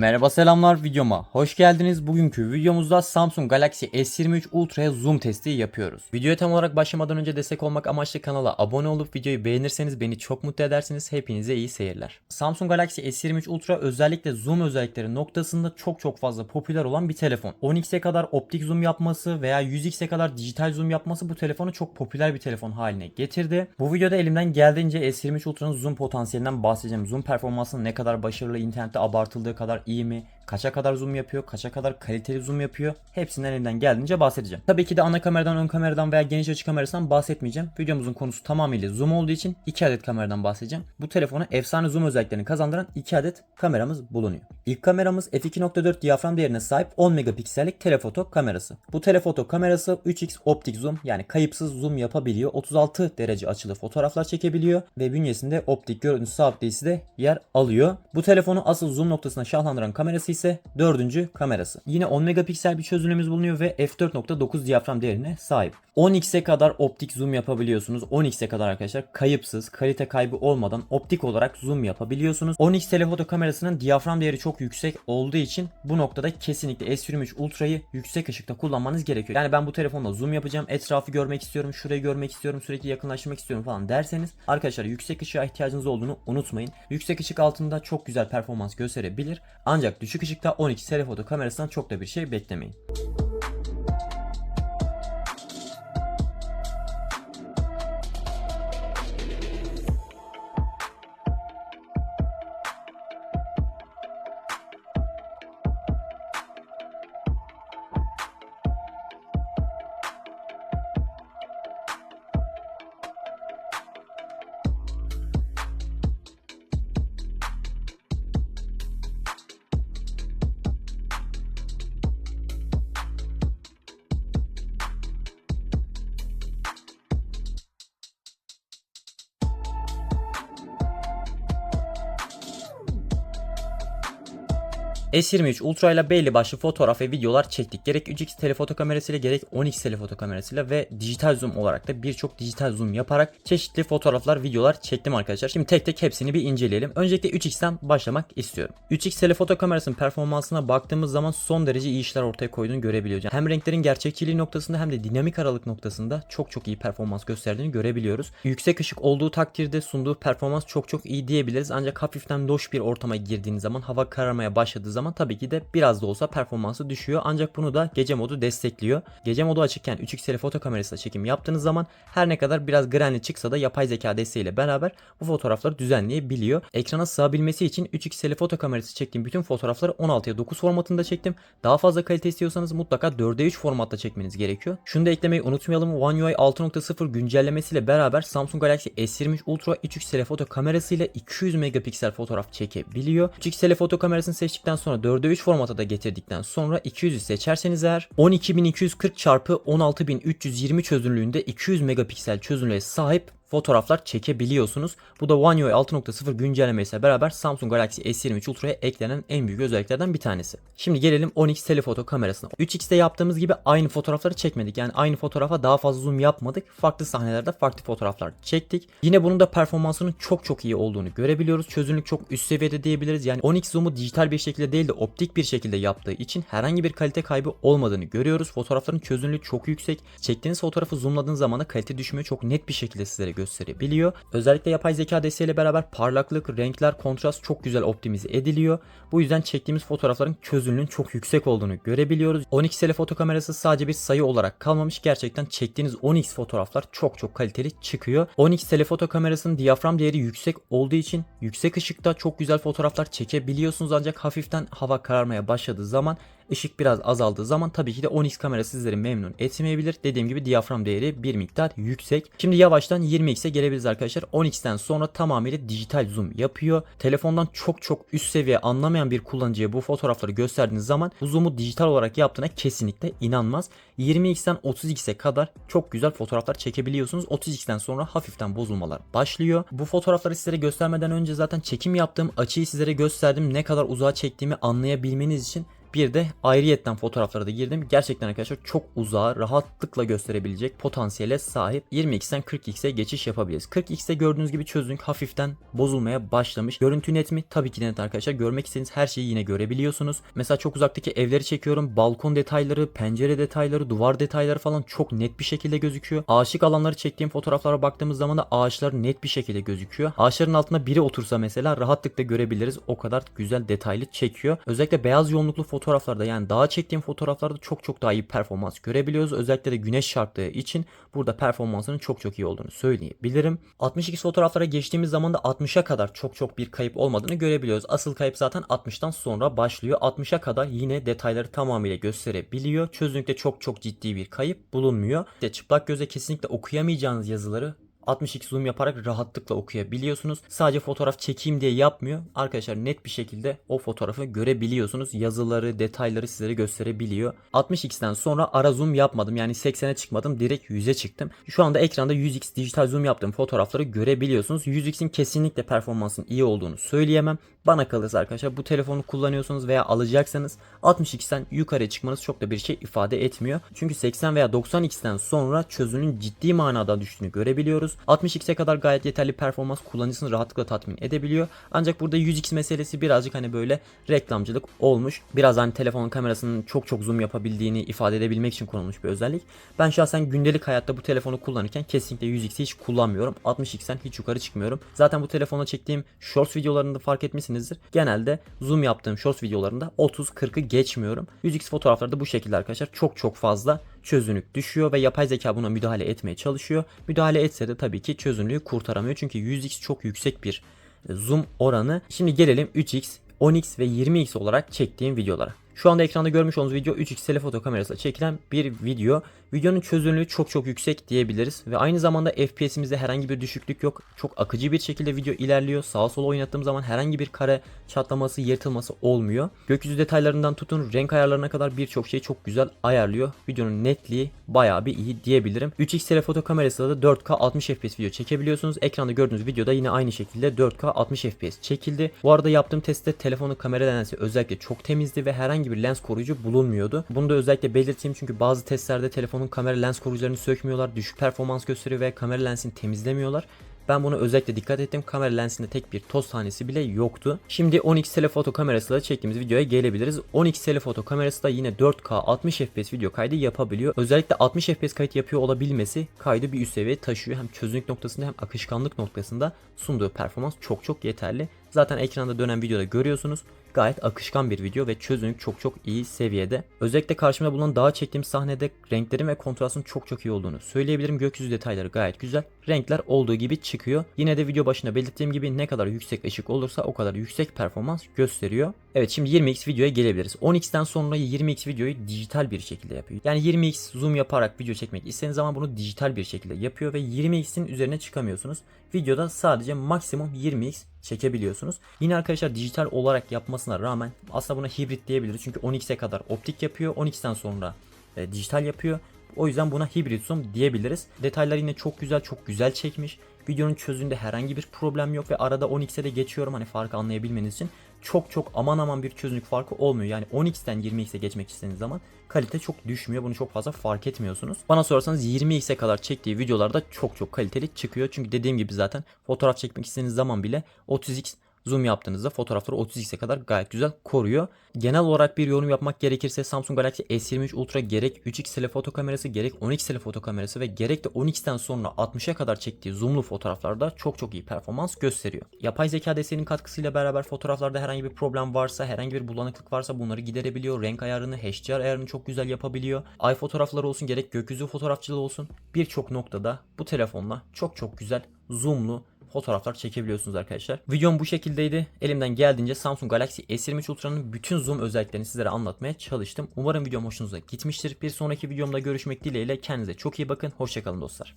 Merhaba selamlar videoma. Hoş geldiniz. Bugünkü videomuzda Samsung Galaxy S23 Ultra'ya zoom testi yapıyoruz. Videoya tam olarak başlamadan önce destek olmak amaçlı kanala abone olup videoyu beğenirseniz beni çok mutlu edersiniz. Hepinize iyi seyirler. Samsung Galaxy S23 Ultra özellikle zoom özellikleri noktasında çok çok fazla popüler olan bir telefon. 10x'e kadar optik zoom yapması veya 100x'e kadar dijital zoom yapması bu telefonu çok popüler bir telefon haline getirdi. Bu videoda elimden geldiğince S23 Ultra'nın zoom potansiyelinden bahsedeceğim. Zoom performansının ne kadar başarılı, internette abartıldığı kadar iyi mi? Kaça kadar zoom yapıyor? Kaça kadar kaliteli zoom yapıyor? Hepsinden elimden geldiğince bahsedeceğim. Tabii ki de ana kameradan, ön kameradan veya geniş açı kamerasından bahsetmeyeceğim. Videomuzun konusu tamamıyla zoom olduğu için 2 adet kameradan bahsedeceğim. Bu telefona efsane zoom özelliklerini kazandıran 2 adet kameramız bulunuyor. İlk kameramız f2.4 diyafram değerine sahip 10 megapiksellik telefoto kamerası. Bu telefoto kamerası 3x optik zoom yani kayıpsız zoom yapabiliyor. 36 derece açılı fotoğraflar çekebiliyor ve bünyesinde optik görüntü sabitleyicisi de yer alıyor. Bu telefonu asıl zoom noktasına şahlandıran kamerası ise dördüncü kamerası. Yine 10 megapiksel bir çözünürlüğümüz bulunuyor ve f4.9 diyafram değerine sahip. 10x'e kadar optik zoom yapabiliyorsunuz. 10x'e kadar arkadaşlar kayıpsız, kalite kaybı olmadan optik olarak zoom yapabiliyorsunuz. 10x telefoto kamerasının diyafram değeri çok yüksek olduğu için bu noktada kesinlikle S23 Ultra'yı yüksek ışıkta kullanmanız gerekiyor. Yani ben bu telefonla zoom yapacağım, etrafı görmek istiyorum, şurayı görmek istiyorum, sürekli yakınlaştırmak istiyorum falan derseniz arkadaşlar yüksek ışığa ihtiyacınız olduğunu unutmayın. Yüksek ışık altında çok güzel performans gösterebilir. Ancak düşük ışıkta 12 telefoto kamerasından çok da bir şey beklemeyin. S23 Ultra ile belli başlı fotoğraf ve videolar çektik. Gerek 3x telefoto kamerasıyla gerek 10x telefoto kamerasıyla ve dijital zoom olarak da birçok dijital zoom yaparak çeşitli fotoğraflar, videolar çektim arkadaşlar. Şimdi tek tek hepsini bir inceleyelim. Öncelikle 3x'ten başlamak istiyorum. 3x telefoto kamerasının performansına baktığımız zaman son derece iyi işler ortaya koyduğunu görebiliyoruz. Hem renklerin gerçekçiliği noktasında hem de dinamik aralık noktasında çok çok iyi performans gösterdiğini görebiliyoruz. Yüksek ışık olduğu takdirde sunduğu performans çok çok iyi diyebiliriz. Ancak hafiften loş bir ortama girdiğiniz zaman hava kararmaya başladığı zaman tabii ki de biraz da olsa performansı düşüyor. Ancak bunu da gece modu destekliyor. Gece modu açıkken 3x telefoto kamerasıyla çekim yaptığınız zaman her ne kadar biraz granli çıksa da yapay zeka desteğiyle beraber bu fotoğrafları düzenleyebiliyor. Ekrana sığabilmesi için 3x telefoto kamerası çektiğim bütün fotoğrafları 16'ya 9 formatında çektim. Daha fazla kalite istiyorsanız mutlaka 4'e 3 formatta çekmeniz gerekiyor. Şunu da eklemeyi unutmayalım. One UI 6.0 güncellemesiyle beraber Samsung Galaxy S23 Ultra 3x telefoto kamerasıyla 200 megapiksel fotoğraf çekebiliyor. 3x telefoto kamerasını seçtikten sonra 4'e 3 formata da getirdikten sonra 200'ü seçerseniz eğer 12240 x 16320 çözünürlüğünde 200 megapiksel çözünürlüğe sahip fotoğraflar çekebiliyorsunuz. Bu da One UI 6.0 güncellemesiyle beraber Samsung Galaxy S23 Ultra'ya eklenen en büyük özelliklerden bir tanesi. Şimdi gelelim 10x telefoto kamerasına. 3x'te yaptığımız gibi aynı fotoğrafları çekmedik. Yani aynı fotoğrafa daha fazla zoom yapmadık. Farklı sahnelerde farklı fotoğraflar çektik. Yine bunun da performansının çok çok iyi olduğunu görebiliyoruz. Çözünürlük çok üst seviyede diyebiliriz. Yani 10x zoom'u dijital bir şekilde değil de optik bir şekilde yaptığı için herhangi bir kalite kaybı olmadığını görüyoruz. Fotoğrafların çözünürlüğü çok yüksek. Çektiğiniz fotoğrafı zoomladığınız zaman da kalite düşmüyor çok net bir şekilde sizlere gösterebiliyor. Özellikle yapay zeka desteğiyle beraber parlaklık, renkler, kontrast çok güzel optimize ediliyor. Bu yüzden çektiğimiz fotoğrafların çözünürlüğün çok yüksek olduğunu görebiliyoruz. 12 telefoto kamerası sadece bir sayı olarak kalmamış. Gerçekten çektiğiniz 10x fotoğraflar çok çok kaliteli çıkıyor. 10x telefoto kamerasının diyafram değeri yüksek olduğu için yüksek ışıkta çok güzel fotoğraflar çekebiliyorsunuz ancak hafiften hava kararmaya başladığı zaman ışık biraz azaldığı zaman tabii ki de 10x kamera sizleri memnun etmeyebilir. Dediğim gibi diyafram değeri bir miktar yüksek. Şimdi yavaştan 20x'e gelebiliriz arkadaşlar. 10x'ten sonra tamamıyla dijital zoom yapıyor. Telefondan çok çok üst seviye anlamayan bir kullanıcıya bu fotoğrafları gösterdiğiniz zaman bu zoom'u dijital olarak yaptığına kesinlikle inanmaz. 20x'ten 30x'e kadar çok güzel fotoğraflar çekebiliyorsunuz. 30x'ten sonra hafiften bozulmalar başlıyor. Bu fotoğrafları sizlere göstermeden önce zaten çekim yaptığım açıyı sizlere gösterdim. Ne kadar uzağa çektiğimi anlayabilmeniz için Bir de ayrıyetten fotoğraflara da girdim. Gerçekten arkadaşlar çok uzağa rahatlıkla gösterebilecek potansiyele sahip 20x'ten 40x'e geçiş yapabiliriz. 40x'te gördüğünüz gibi çözünürlük hafiften bozulmaya başlamış. Görüntü net mi? Tabii ki net arkadaşlar. Görmek istediğiniz her şeyi yine görebiliyorsunuz. Mesela çok uzaktaki evleri çekiyorum. Balkon detayları, pencere detayları, duvar detayları falan çok net bir şekilde gözüküyor. Ağaçlık alanları çektiğim fotoğraflara baktığımız zaman da ağaçlar net bir şekilde gözüküyor. Ağaçların altında biri otursa mesela rahatlıkla görebiliriz. O kadar güzel detaylı çekiyor. Özellikle beyaz yoğunluklu fotoğraflarda yani dağa çektiğim fotoğraflarda çok çok daha iyi performans görebiliyoruz. Özellikle de güneş çarptığı için burada performansının çok çok iyi olduğunu söyleyebilirim. 62 fotoğraflara geçtiğimiz zaman da 60'a kadar çok çok bir kayıp olmadığını görebiliyoruz. Asıl kayıp zaten 60'tan sonra başlıyor. 60'a kadar yine detayları tamamıyla gösterebiliyor. Çözünürlükte çok çok ciddi bir kayıp bulunmuyor. İşte çıplak göze kesinlikle okuyamayacağınız yazıları 62 zoom yaparak rahatlıkla okuyabiliyorsunuz. Sadece fotoğraf çekeyim diye yapmıyor. Arkadaşlar net bir şekilde o fotoğrafı görebiliyorsunuz. Yazıları, detayları sizlere gösterebiliyor. 60x'ten sonra ara zoom yapmadım. Yani 80'e çıkmadım. Direkt 100'e çıktım. Şu anda ekranda 100x dijital zoom yaptığım fotoğrafları görebiliyorsunuz. 100x'in kesinlikle performansın iyi olduğunu söyleyemem. Bana kalırsa arkadaşlar bu telefonu kullanıyorsanız veya alacaksanız 60x'ten yukarıya çıkmanız çok da bir şey ifade etmiyor. Çünkü 80 veya 90x'ten sonra çözünün ciddi manada düştüğünü görebiliyoruz. 60x'e kadar gayet yeterli performans kullanıcısını rahatlıkla tatmin edebiliyor. Ancak burada 100x meselesi birazcık hani böyle reklamcılık olmuş. Biraz hani telefonun kamerasının çok çok zoom yapabildiğini ifade edebilmek için konulmuş bir özellik. Ben şahsen gündelik hayatta bu telefonu kullanırken kesinlikle 100x'i hiç kullanmıyorum. 60x'ten hiç yukarı çıkmıyorum. Zaten bu telefonla çektiğim shorts videolarında fark etmişsinizdir. Genelde zoom yaptığım shorts videolarında 30-40'ı geçmiyorum. 100x fotoğraflarda bu şekilde arkadaşlar çok çok fazla çözünürlük düşüyor ve yapay zeka buna müdahale etmeye çalışıyor. Müdahale etse de tabii ki çözünürlüğü kurtaramıyor. Çünkü 100x çok yüksek bir e, zoom oranı. Şimdi gelelim 3x, 10x ve 20x olarak çektiğim videolara. Şu anda ekranda görmüş olduğunuz video 3x telefoto kamerasıyla çekilen bir video. Videonun çözünürlüğü çok çok yüksek diyebiliriz ve aynı zamanda FPS'imizde herhangi bir düşüklük yok. Çok akıcı bir şekilde video ilerliyor. Sağa sola oynattığım zaman herhangi bir kare çatlaması, yırtılması olmuyor. Gökyüzü detaylarından tutun renk ayarlarına kadar birçok şey çok güzel ayarlıyor. Videonun netliği bayağı bir iyi diyebilirim. 3x telefoto kamerasıyla da 4K 60 FPS video çekebiliyorsunuz. Ekranda gördüğünüz videoda yine aynı şekilde 4K 60 FPS çekildi. Bu arada yaptığım testte telefonun kamera lensi özellikle çok temizdi ve herhangi bir lens koruyucu bulunmuyordu. Bunu da özellikle belirteyim çünkü bazı testlerde telefonun kamera lens koruyucularını sökmüyorlar, düşük performans gösteriyor ve kamera lensini temizlemiyorlar. Ben bunu özellikle dikkat ettim. Kamera lensinde tek bir toz tanesi bile yoktu. Şimdi 10x telefoto kamerasıyla çektiğimiz videoya gelebiliriz. 10x telefoto kamerası da yine 4K 60 FPS video kaydı yapabiliyor. Özellikle 60 FPS kayıt yapıyor olabilmesi kaydı bir üst seviyeye taşıyor. Hem çözünürlük noktasında hem akışkanlık noktasında sunduğu performans çok çok yeterli. Zaten ekranda dönen videoda görüyorsunuz. Gayet akışkan bir video ve çözünürlük çok çok iyi seviyede. Özellikle karşımda bulunan dağa çektiğim sahnede renklerin ve kontrastın çok çok iyi olduğunu söyleyebilirim. Gökyüzü detayları gayet güzel. Renkler olduğu gibi çıkıyor. Yine de video başında belirttiğim gibi ne kadar yüksek ışık olursa o kadar yüksek performans gösteriyor. Evet şimdi 20x videoya gelebiliriz. 10x'ten sonra 20x videoyu dijital bir şekilde yapıyor. Yani 20x zoom yaparak video çekmek istediğiniz zaman bunu dijital bir şekilde yapıyor ve 20x'in üzerine çıkamıyorsunuz. Videoda sadece maksimum 20x çekebiliyorsunuz. Yine arkadaşlar dijital olarak yapmasına rağmen aslında buna hibrit diyebiliriz. Çünkü 10x'e kadar optik yapıyor. 10x'ten sonra e, dijital yapıyor. O yüzden buna hibrit zoom diyebiliriz. Detaylar yine çok güzel, çok güzel çekmiş. Videonun çözünürlüğünde herhangi bir problem yok ve arada 10x'e de geçiyorum hani farkı anlayabilmeniz için. Çok çok aman aman bir çözünürlük farkı olmuyor. Yani 10x'ten 20x'e geçmek istediğiniz zaman kalite çok düşmüyor. Bunu çok fazla fark etmiyorsunuz. Bana sorarsanız 20x'e kadar çektiği videolarda çok çok kaliteli çıkıyor. Çünkü dediğim gibi zaten fotoğraf çekmek istediğiniz zaman bile 30x zoom yaptığınızda fotoğrafları 30x'e kadar gayet güzel koruyor. Genel olarak bir yorum yapmak gerekirse Samsung Galaxy S23 Ultra gerek 3x telefoto kamerası gerek 10x telefoto kamerası ve gerek de 10x'ten sonra 60'a kadar çektiği zoomlu fotoğraflarda çok çok iyi performans gösteriyor. Yapay zeka desteğinin katkısıyla beraber fotoğraflarda herhangi bir problem varsa, herhangi bir bulanıklık varsa bunları giderebiliyor. Renk ayarını, HDR ayarını çok güzel yapabiliyor. Ay fotoğrafları olsun gerek gökyüzü fotoğrafçılığı olsun birçok noktada bu telefonla çok çok güzel zoomlu fotoğraflar çekebiliyorsunuz arkadaşlar. Videom bu şekildeydi. Elimden geldiğince Samsung Galaxy S23 Ultra'nın bütün zoom özelliklerini sizlere anlatmaya çalıştım. Umarım videom hoşunuza gitmiştir. Bir sonraki videomda görüşmek dileğiyle kendinize çok iyi bakın. Hoşçakalın dostlar.